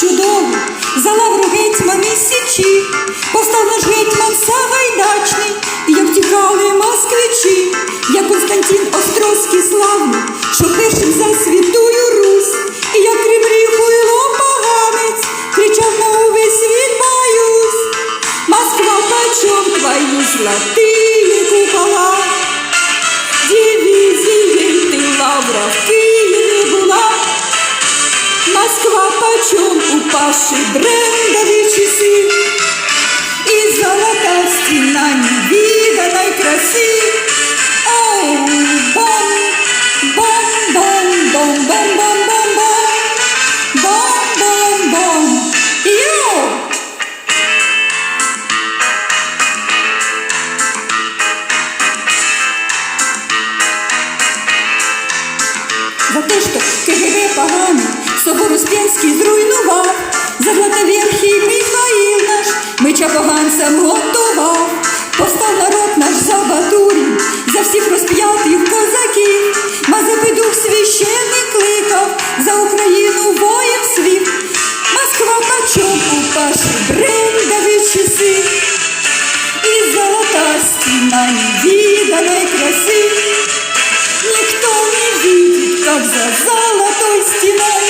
Чудовий, за лавру гетьмани січі, постав наш гетьман Сагайдачний, як втікали москвичі, як Константин золотые купола? Дивизией ты лавра в Киеве была. Москва почем упавший брендовые За те, що КГБ поганий, собор Успенський зруйнував, за Златоверхий Михаїл наш, меча поганцям готував, повстав народ наш за Батурін, за всіх розп'ятих козаків, Мазепи дух священний кликав, за Україну воїв світ, Москва почом упавши брендові часи, і золота стіна невиданной краси. За золотой стеной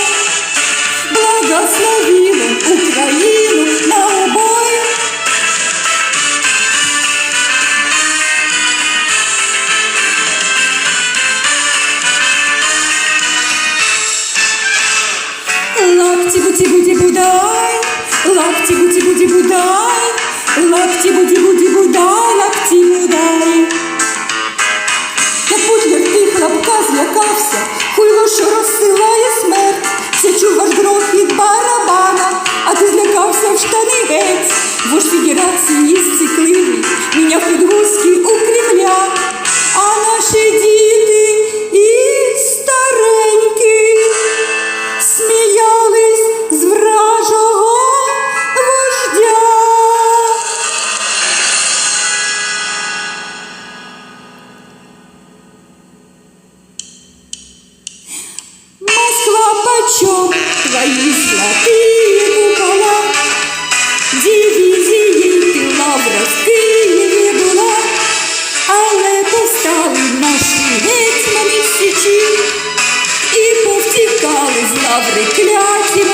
Благословил он Украину на обои. Лапти буди буди будай, лапти буди буди будай, лапти буди буди будай, лапти будай. Твои золотые купола? Дивізією ти лавра в не була, але повстали наші гетьмани в січі і повтікали з лаври кляті